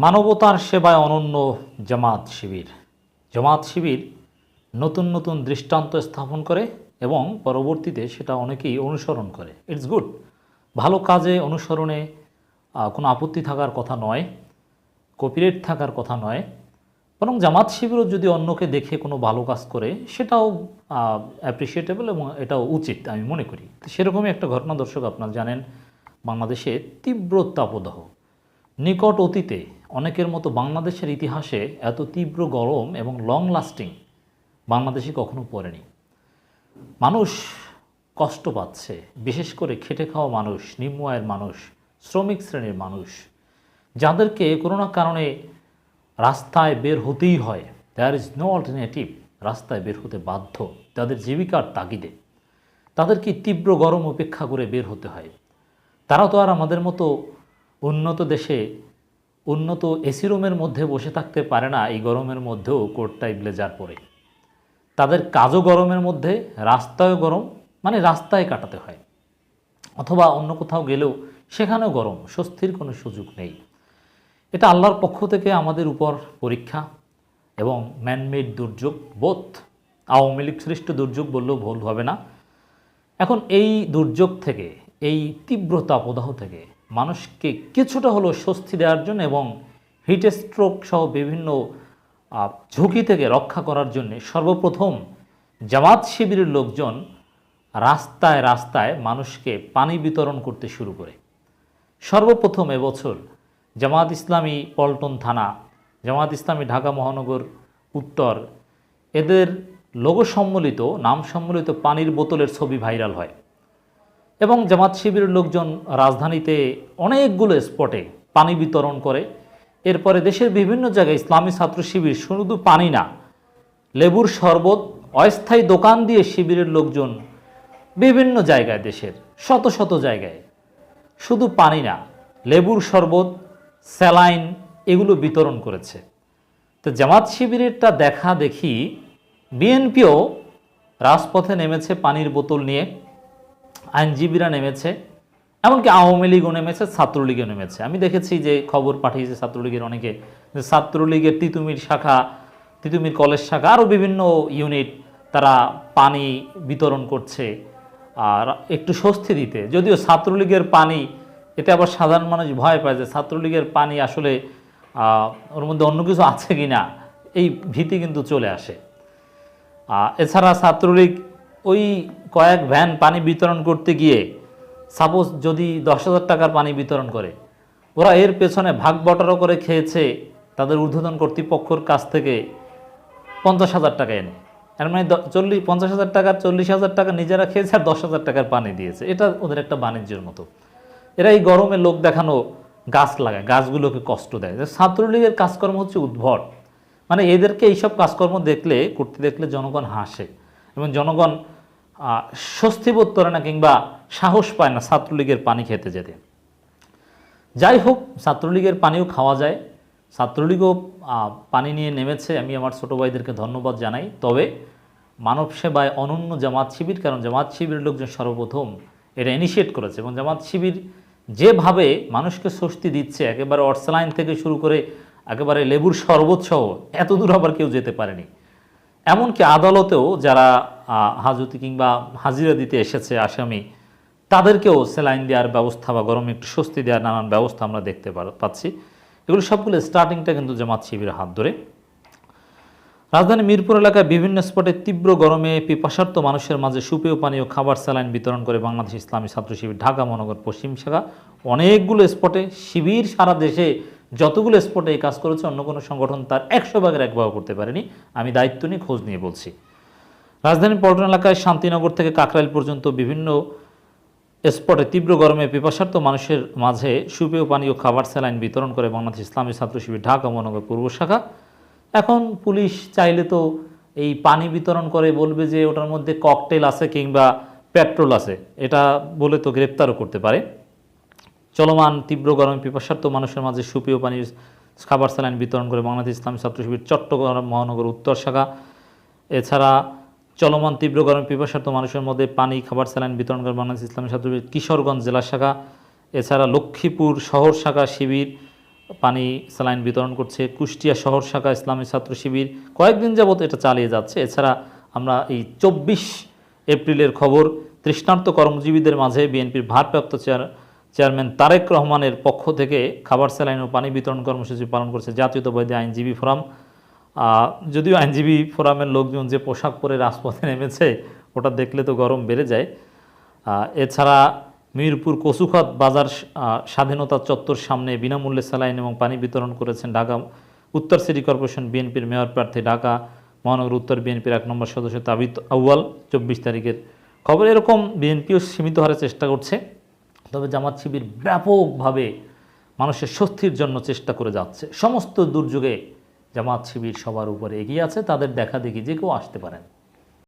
মানবতার সেবায় অনন্য জামাত শিবির। জামাত শিবির নতুন নতুন দৃষ্টান্ত স্থাপন করে এবং পরবর্তীতে সেটা অনেকেই অনুসরণ করে। ইটস গুড ভালো কাজে অনুসরণে কোনো আপত্তি থাকার কথা নয় কপিরেট থাকার কথা নয়। বরং জামাত শিবিরও যদি অন্যকে দেখে কোনো ভালো কাজ করে, সেটাও অ্যাপ্রিসিয়েটেবল এবং এটাও উচিত আমি মনে করি। সেরকমই একটা ঘটনা দর্শক আপনারা জানেন, বাংলাদেশে তীব্র তাপদাহ। নিকট অতীতে অনেকের মতো বাংলাদেশের ইতিহাসে এত তীব্র গরম এবং লং লাস্টিং বাংলাদেশে কখনো পড়েনি। মানুষ কষ্ট পাচ্ছে, বিশেষ করে খেটে খাওয়া মানুষ, নিম্ন আয়ের মানুষ, শ্রমিক শ্রেণির মানুষ, যাদেরকে কোনো না কারণে রাস্তায় বের হতেই হয়। দেয়ার ইজ নো অল্টারনেটিভ রাস্তায় বের হতে বাধ্য, তাদের জীবিকার তাগিদে। তাদেরকে তীব্র গরম উপেক্ষা করে বের হতে হয়? তারা তো আর আমাদের মতো উন্নত দেশে উন্নত এসি রুমের মধ্যে বসে থাকতে পারে না এই গরমের মধ্যেও কোটটাই ব্লেজার পরে। তাদের কাজও গরমের মধ্যে, রাস্তায়ও গরম মানে রাস্তায় কাটাতে হয়। অথবা অন্য কোথাও গেলেও সেখানেও গরম, স্বস্তির কোনো সুযোগ নেই। এটা আল্লাহর পক্ষ থেকে আমাদের উপর পরীক্ষা এবং ম্যানমেড দুর্যোগ বোধ আওয়ামী লীগ সৃষ্ট দুর্যোগ বললেও ভুল হবে না। এখন এই দুর্যোগ থেকে, এই তীব্রতা তাপদাহ থেকে মানুষকে কিছুটা হলেও স্বস্তি দেওয়ার জন্য এবং হিট স্ট্রোক সহ বিভিন্ন ঝুঁকি থেকে রক্ষা করার জন্য সর্বপ্রথম জামাত শিবিরের লোকজন রাস্তায় রাস্তায় মানুষকে পানি বিতরণ করতে শুরু করে। সর্বপ্রথম এবছর জামাত ইসলামী পল্টন থানা, জামাত ইসলামী ঢাকা মহানগর উত্তর, এদের লোগো সম্মিলিত নাম সম্মিলিত পানির বোতলের ছবি ভাইরাল হয়। এবং জামাত শিবিরের লোকজন রাজধানীতে অনেকগুলো স্পটে পানি বিতরণ করে। এরপরে দেশের বিভিন্ন জায়গায় ইসলামী ছাত্র শিবির শুধু পানি না, লেবুর শরবত, অস্থায়ী দোকান দিয়ে শিবিরের লোকজন বিভিন্ন জায়গায় দেশের শত শত জায়গায় শুধু পানি না, লেবুর শরবত, স্যালাইন এগুলো বিতরণ করেছে। তো জামাত শিবিরেরটা দেখা দেখি, বিএনপিও রাজপথে নেমেছে পানির বোতল নিয়ে। আইনজীবীরা নেমেছে, এমনকি আওয়ামী লীগও নেমেছে, ছাত্রলীগও নেমেছে। আমি দেখেছি যে খবর পাঠিয়েছে ছাত্রলীগের অনেকে, যে ছাত্রলীগের তিতুমির শাখা, তিতুমির কলেজ শাখা, আরও বিভিন্ন ইউনিট তারা পানি বিতরণ করছে, আর একটু স্বস্তি দিতে। যদিও ছাত্রলীগের পানি, এতে আবার সাধারণ মানুষ ভয় পায় যে ছাত্রলীগের পানি আসলে ওর মধ্যে অন্য কিছু আছে কি না এই ভীতি কিন্তু চলে আসে। এছাড়া ছাত্রলীগ ওই কয়েক ভ্যান পানি বিতরণ করতে গিয়ে, সাপোজ যদি দশ হাজার টাকার পানি বিতরণ করে, ওরা এর পেছনে ভাগ বটারও করে খেয়েছে, তাদের ঊর্ধ্বতন কর্তৃপক্ষর কাছ থেকে পঞ্চাশ হাজার টাকা এনে। এর মানে চল্লিশ পঞ্চাশ হাজার টাকার চল্লিশ হাজার টাকা নিজেরা খেয়েছে আর দশ হাজার টাকার পানি দিয়েছে। এটা ওদের একটা বাণিজ্যের মতো। এরা এই গরমে লোক দেখানো গাছ লাগায়, গাছগুলোকে কষ্ট দেয়। ছাত্রলীগের কাজকর্ম হচ্ছে উদ্ভট। মানে এদেরকে এইসব কাজকর্ম দেখলে, করতে দেখলে জনগণ হাসে। এবং জনগণ আহ, স্বস্তি বোধ করে না কিংবা সাহস পায় না ছাত্রলীগের পানি খেতে যেতে। যাই হোক ছাত্রলীগের পানিও খাওয়া যায়। ছাত্রলীগও পানি নিয়ে নেমেছে। আমি আমার ছোটো ভাইদেরকে ধন্যবাদ জানাই। তবে মানব সেবায় অনন্য জামাত শিবির কারণ জামাত শিবিরের লোকজন সর্বপ্রথম এটা ইনিশিয়েট করেছে এবং জামাত শিবির যেভাবে মানুষকে স্বস্তি দিচ্ছে একেবারে অর্সলাইন থেকে শুরু করে একেবারে লেবুর শরবত সহ এত দূর আবার কেউ যেতে পারেনি। এমনকি আদালতেও যারা হাজতি কিংবা হাজিরা দিতে এসেছে আসামি, তাদেরকেও স্যালাইন দেওয়ার ব্যবস্থা বা গরমে একটু স্বস্তি দেওয়ার নানান ব্যবস্থা আমরা দেখতে পাচ্ছি। এগুলো সবগুলো স্টার্টিংটা কিন্তু জামাত শিবিরের হাত ধরে। রাজধানী মিরপুর এলাকায় বিভিন্ন স্পটে তীব্র গরমে পিপাসার্থ মানুষের মাঝে সুপেয় পানীয় খাবার স্যালাইন বিতরণ করে বাংলাদেশ ইসলামী ছাত্র শিবির ঢাকা মহানগর পশ্চিম শাখা। অনেকগুলো স্পটে শিবির সারা দেশে যতগুলো স্পটে এই কাজ করেছে, অন্য কোনো সংগঠন তার একশো ভাগের এক ভাগ করতে পারেনি। আমি দায়িত্ব নিয়ে খোঁজ নিয়ে বলছি। রাজধানী পল্টন এলাকায় শান্তিনগর থেকে কাকরাইল পর্যন্ত বিভিন্ন স্পটে তীব্র গরমে পিপাসার্থ মানুষের মাঝে সুপেয় পানীয় খাবার স্যালাইন বিতরণ করে বাংলাদেশ ইসলামী ছাত্র শিবির ঢাকা মহানগর পূর্ব শাখা। এখন পুলিশ চাইলে তো এই পানি বিতরণ করে, বলবে যে ওটার মধ্যে ককটেল আছে কিংবা পেট্রোল আছে। এটা বলে তো গ্রেপ্তারও করতে পারে। চলমান তীব্র গরমে পিপাসার্থ মানুষের মাঝে সুপেয় পানির খাবার স্যালাইন বিতরণ করে বাংলাদেশ ইসলামী ছাত্র শিবির চট্টগ্রাম মহানগর উত্তর শাখা। এছাড়া চলমান তীব্র গরমে পিপাসার্থ মানুষের মধ্যে পানি, খাবার স্যালাইন বিতরণ করে বাংলাদেশ ইসলামী ছাত্র শিবির কিশোরগঞ্জ জেলা শাখা। এছাড়া লক্ষ্মীপুর শহর শাখা শিবির পানি স্যালাইন বিতরণ করছে। কুষ্টিয়া শহর শাখা ইসলামী ছাত্র শিবির কয়েকদিন যাবত এটা চালিয়ে যাচ্ছে। এছাড়া আমরা এই চব্বিশ এপ্রিলের খবর, তৃষ্ণার্ত কর্মজীবীদের মাঝে বিএনপির ভারপ্রাপ্ত চেয়ার চেয়ারম্যান তারেক রহমানের পক্ষ থেকে খাবার স্যালাইন ও পানি বিতরণ কর্মসূচি পালন করছে জাতীয়তাবাদী আইনজীবী ফোরাম। যদিও আইনজীবী ফোরামের লোকজন যে পোশাক পরে রাজপথে নেমেছে, ওটা দেখলে তো গরম বেড়ে যায়। এছাড়া মিরপুর কচুখাত বাজার স্বাধীনতা চত্বর সামনে বিনামূল্যে স্যালাইন এবং পানি বিতরণ করেছেন ঢাকা উত্তর সিটি কর্পোরেশন বিএনপির মেয়র প্রার্থী ঢাকা, মহানগর উত্তর বিএনপির এক নম্বর সদস্য তাবিত আউয়াল, চব্বিশ তারিখের। খবর এরকম বিএনপিও সীমিত হারে চেষ্টা করছে। তবে জামাত শিবির ব্যাপকভাবে মানুষের স্বস্তির জন্য চেষ্টা করে যাচ্ছে। সমস্ত দুর্যোগে জামাত শিবির সবার উপরে এগিয়ে আছে, তাদের দেখা দেখি যে কেউ আসতে পারেন।